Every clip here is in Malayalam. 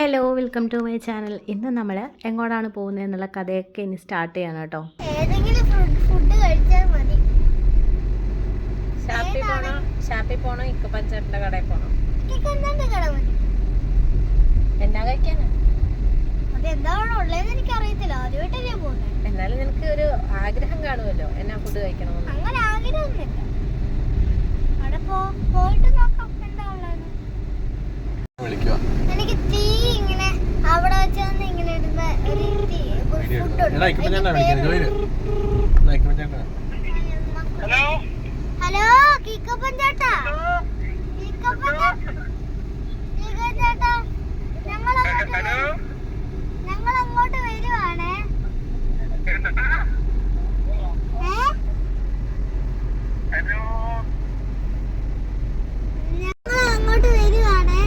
Hello welcome to my channel ഇന്ന് നമ്മൾ എങ്ങോട്ടാണ് പോകുന്നത് എന്നുള്ള കഥയൊക്കെ ഇനി സ്റ്റാർട്ട് ചെയ്യണം കേട്ടോ. ഏതെങ്കിലും ഫുഡ് കഴിച്ചാൽ മതി. ഷാപ്പിൽ പോണോ? ഷാപ്പിൽ പോണോ? ഇക്ക പഞ്ചായത്തിന്റെ കടയിൽ പോണോ? ചിക്കൻ കട മതി? എന്നാ കഴിക്കാനാ? അത് എന്താണ് ഉള്ളതെന്ന് എനിക്ക് അറിയത്തില്ല ആദ്യമായിട്ടല്ലേ പോകുന്നത് എന്നാലും നിനക്ക് ഒരു ആഗ്രഹം കാണുമല്ലോ. എന്നാ ഫുഡ് കഴിക്കണമെന്ന്. അങ്ങനെ ആഗ്രഹമൊന്നുമില്ല. അവിടെ പോ പോയിട്ട് നോക്കാം. എന്താ എനിക്ക് തീ ചേട്ടാ ഹലോ കിക്കപ്പൻ ചേട്ടാ. കിക്കപ്പൻ ചേട്ടാ ഞങ്ങൾ ഞങ്ങൾ അങ്ങോട്ട് വരുവാണേ ഏ ഞങ്ങൾ അങ്ങോട്ട് വരുവാണേ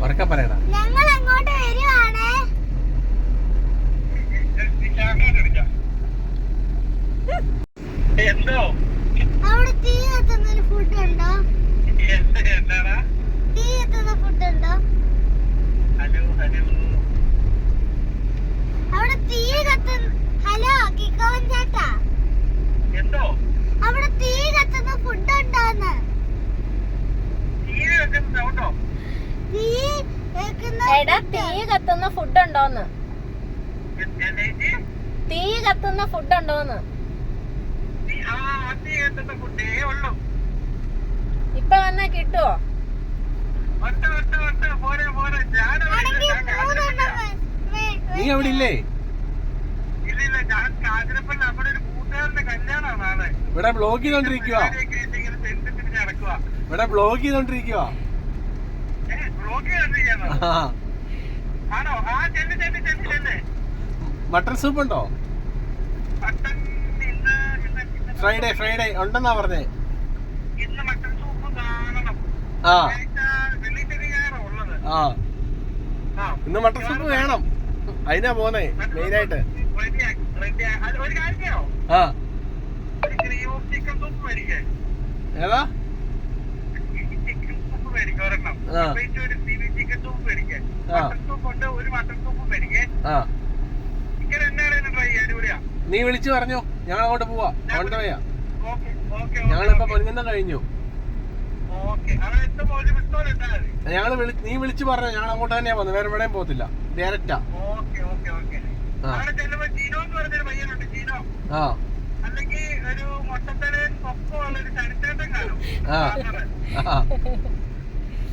ഉറക്കെ പറയടാ. ഞങ്ങൾ അങ്ങോട്ട് വരുവാണേ. എന്തോ? അവിടെ തീ കത്തുന്ന ഫുഡ് ഉണ്ടോ എന്ത് എന്താടാ? തീ കത്തുന്ന ഫുഡ് ഉണ്ടോ ഹലോ ഹലോ. അവിടെ തീ കത്തുന്ന ഹലോ കിക്കവൻ ചേട്ടാ. എന്തോ? അവിടെ തീ കത്തുന്ന ഫുഡ് ഉണ്ടോന്ന് ടി വി വെക്കുന്ന സൗണ്ടോ തീ വെക്കുന്ന എടാ തീ കത്തുന്ന ഫുഡ് ഉണ്ടോന്ന് തീ കത്തുന്ന ഫുഡ് ഉണ്ടോന്ന് ഇപ്പൊ വന്നാ കിട്ടുവോ നീ അവിടെ ഇല്ലേ ഇവിടെ ബ്ലോക്ക് ചെയ്തോണ്ടിരിക്കുവാ ഇവിടെ ബ്ലോക്ക് ചെയ്തോണ്ടിരിക്കുക മട്ടൺ സൂപ്പ് ഉണ്ടോ? ഫ്രൈഡേ ഫ്രൈഡേ ഉണ്ടെന്നാ പറഞ്ഞേ. ആ. ആ. ഇന്ന് മട്ടൺ സൂപ്പ് വേണം. അതിനാ പോന്നെ മെയിനായിട്ട്. റെഡിയാ റെഡിയാ അത് ഒരു കാര്യം ചെയ്യോ ആ ഒരു ഗ്രീൻ ചിക്കൻ സൂപ്പ് മേടിക്കേ ഒരെണ്ണം. ഒരു ചിക്കൻ സൂപ്പ് ഉണ്ട് ഒരു സൂപ്പ് മേടിക്കേ ആ. ചിക്കൻ എന്നാണ് ട്രൈ ചെയ്യാൻ അടിപൊളിയാ. നീ വിളിച്ചു പറഞ്ഞോ ഞങ്ങൾ അങ്ങോട്ട് പോവാ. ഓൺ ഞങ്ങളിപ്പോ പൊൻകുന്നം കഴിഞ്ഞു. ഞങ്ങൾ നീ വിളിച്ചു പറഞ്ഞോ ഞങ്ങൾ അങ്ങോട്ട് തന്നെയാ പോകുന്നത് വേറെ എവിടെയും പോകത്തില്ല. ഡയറക്റ്റാ ആ. അല്ലെങ്കിൽ ഒരു മൊട്ടത്തലയും പൊക്കമുള്ള ഉള്ള ഒരു ചരിത്രേട്ടൻ കാണും.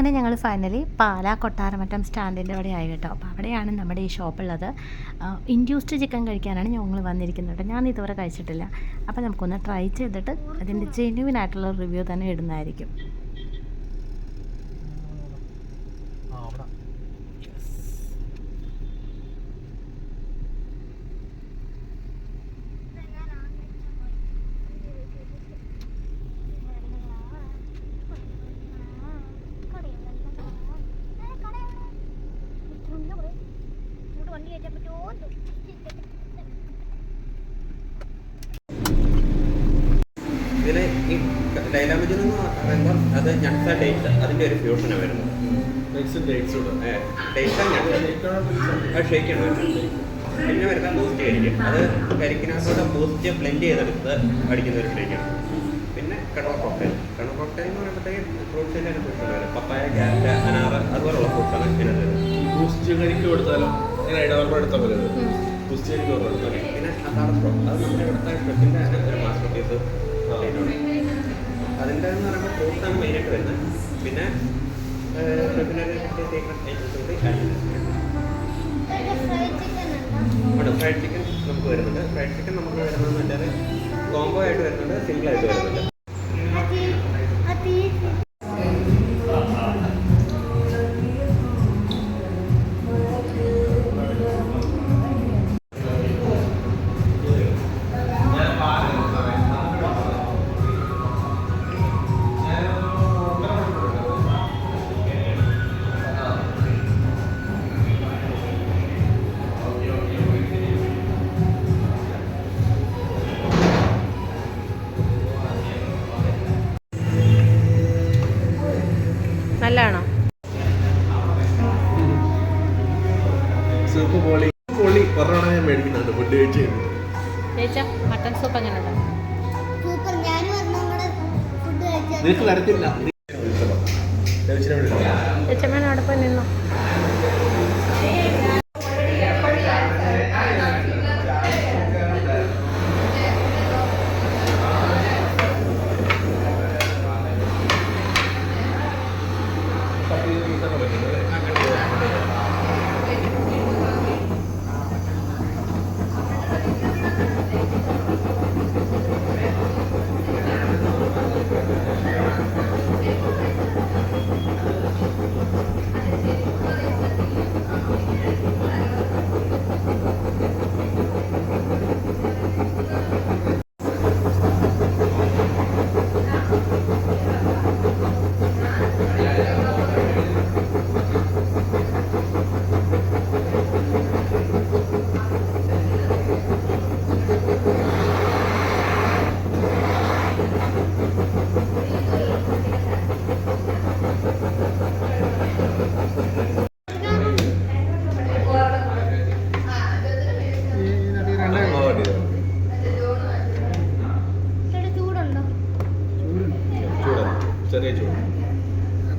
അങ്ങനെ ഞങ്ങൾ ഫൈനലി പാലാ കൊട്ടാരമറ്റം സ്റ്റാൻഡിന്റെ അവിടെ ആയി കേട്ടോ. അപ്പോൾ അവിടെയാണ് നമ്മുടെ ഈ ഷോപ്പുള്ളത്. ഇൻഡ്യൂസ്ഡ് ചിക്കൻ കഴിക്കാനാണ് ഞങ്ങൾ വന്നിരിക്കുന്നത് ഞാൻ ഇതുവരെ കഴിച്ചിട്ടില്ല. അപ്പോൾ നമുക്കൊന്ന് ട്രൈ ചെയ്തിട്ട് അതിന്റെ ജെന്യൂൻ ആയിട്ടുള്ള റിവ്യൂ തന്നെ ഇടുന്നതായിരിക്കും. ഈ ഡൈലാമജിൻ എന്ന് പറയുമ്പോൾ അത് ഞട്ട ഡേറ്റ് അതിന്റെ ഒരു ഫ്യൂഷനാണ് വരുന്നത്. ഡേറ്റ് അത് ഷേക്കാണ് വരുന്നത് പിന്നെ വരുന്ന ബൂസ്റ്റ് ആയിരിക്കും. അത് കരിക്കിനകത്തോടെ ബൂസ്റ്റ് ബ്ലെൻഡ് ചെയ്തെടുത്ത് അടിക്കുന്ന ഒരു ഷേക്കാണ് പിന്നെ കണവ കോക്ടെയിൽ കണവ കോക്ടെയിൽ എന്ന് പറയുമ്പോഴത്തേക്കും ഫ്രൂട്ട്സിന്റെ ഒരു ഫ്രൂട്ട്സ് വരും പപ്പായ ക്യാരറ്റ് അനാറ് അതുപോലുള്ള ഫ്രൂട്ട്സാണ് ഇതിനകത്ത് ഈ ബൂസ്റ്റ് കഴിക്ക് കൊടുത്താലോ ഇങ്ങനെ ഇടവർമ്മ എടുത്ത പോലെ ബൂസ്റ്റ് കഴിക്ക് കൊടുത്താൽ പിന്നെ അതാണ് അത് നമ്മുടെ ഇവിടുത്തെ ഷെഫിന്റെ ഒരു മാസ്റ്റർ പീസ് എന്ന് പറയുമ്പോൾ ഫ്രൂട്ട്സാണ് മെയിനായിട്ട് വരുന്നത്. പിന്നെ ഫ്രൈഡ് ചിക്കൻ നമുക്ക് വരുന്നുണ്ട്. ഫ്രൈഡ് ചിക്കൻ നമുക്ക് വെച്ചാൽ കോംബോ ആയിട്ട് വരുന്നുണ്ട് സിംഗിൾ ആയിട്ട് വരുന്നുണ്ട്. സൂപ്പ് കോളി കോളി ഞാൻ മേടിക്കുന്നുണ്ട്. ഫുഡ് കഴിച്ച് മട്ടൺ സൂപ്പ് എങ്ങനെ നിനക്ക് വരത്തില്ല.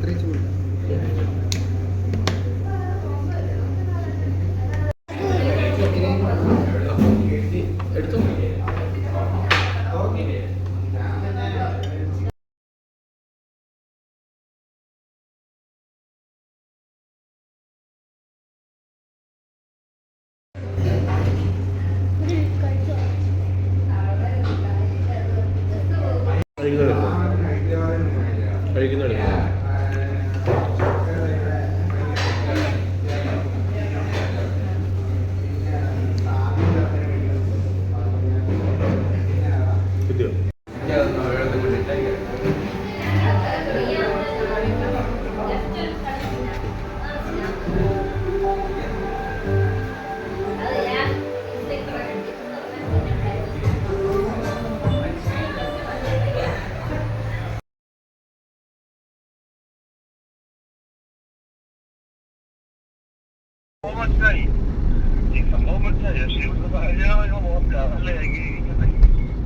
ചെറിയ ചൂട്. എടുത്തോ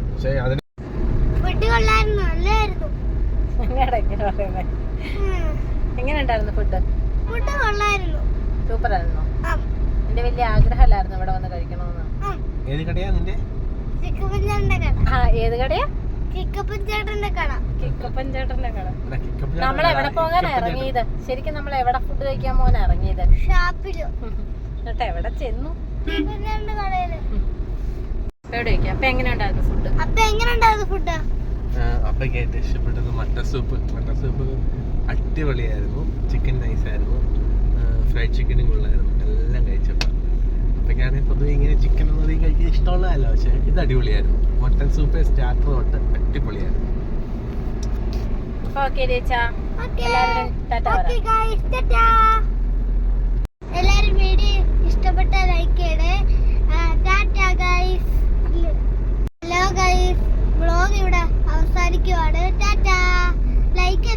പക്ഷേ അതിന് ഫുഡ് കൊള്ളായിരുന്നു നല്ലായിരുന്നു. എങ്ങനെയാ ഇങ്ങനെ എങ്ങനെ ഉണ്ടായിരുന്നു ഫുഡ് ഫുഡ്? കൊള്ളായിരുന്നു സൂപ്പർ ആയിരുന്നു ആ എന്റെ വലിയ ആഗ്രഹമല്ലായിരുന്നു ഇവിടെ വന്ന് കഴിക്കണമെന്ന്? ഏത് കടയാ നിന്റെ? ചിക്കപ്പൻ ചേട്ടന്റെ കട. ആ ഏത് കടയാ? ചിക്കപ്പൻ ചേട്ടന്റെ കട. കിക്കപ്പൻ ചേട്ടന്റെ കട. നമ്മൾ എവിടെ പോകാനാ ഇറങ്ങിയത്? ശരിക്കും നമ്മൾ എവിടെ ഫുഡ് കഴിക്കാൻ പോകാനാ ഇറങ്ങിയത്? ഷാപ്പിലോ. എന്നിട്ട് എവിടെ ചെന്നു? കടയിൽ. അപ്പൊ എങ്ങനെ ഉണ്ടായിരുന്നു ഫുഡ് അപ്പൊ എങ്ങനെ ഉണ്ടായിരുന്നു ഫുഡ് അപ്പയ്ക്ക് ഏറ്റവും ഇഷ്ടപ്പെട്ടത് മട്ട സൂപ്പ് മട്ട സൂപ്പ് അടിപൊളിയായിരുന്നു. ചിക്കൻ നൈസ് ആയിരുന്നു. ഫ്രൈഡ് ചിക്കനും കൊള്ളായിരുന്നു. എല്ലാം കഴിച്ചപ്പോൾ അപ്പൊക്കാണെങ്കിൽ പൊതുവെ ഇങ്ങനെ ചിക്കൻ ഒന്നും അധികം കഴിക്കാൻ ഇഷ്ടമുള്ളതല്ല. പക്ഷേ ഇത് അടിപൊളിയായിരുന്നു. മട്ടൻ സൂപ്പ് സ്റ്റാർട്ടർ തൊട്ട് അടിപൊളിയായിരുന്നു. എല്ലാവരും ടാറ്റ ടാറ്റാ. എല്ലാരും വീഡിയോ ഇഷ്ടപ്പെട്ട ലൈക്ക് ചെയ്യണേ. ഹലോ ഗൈസ് ബ്ലോഗ് ഇവിടെ അവസാനിക്കുവാണ്. ടാറ്റാ ലൈക്ക്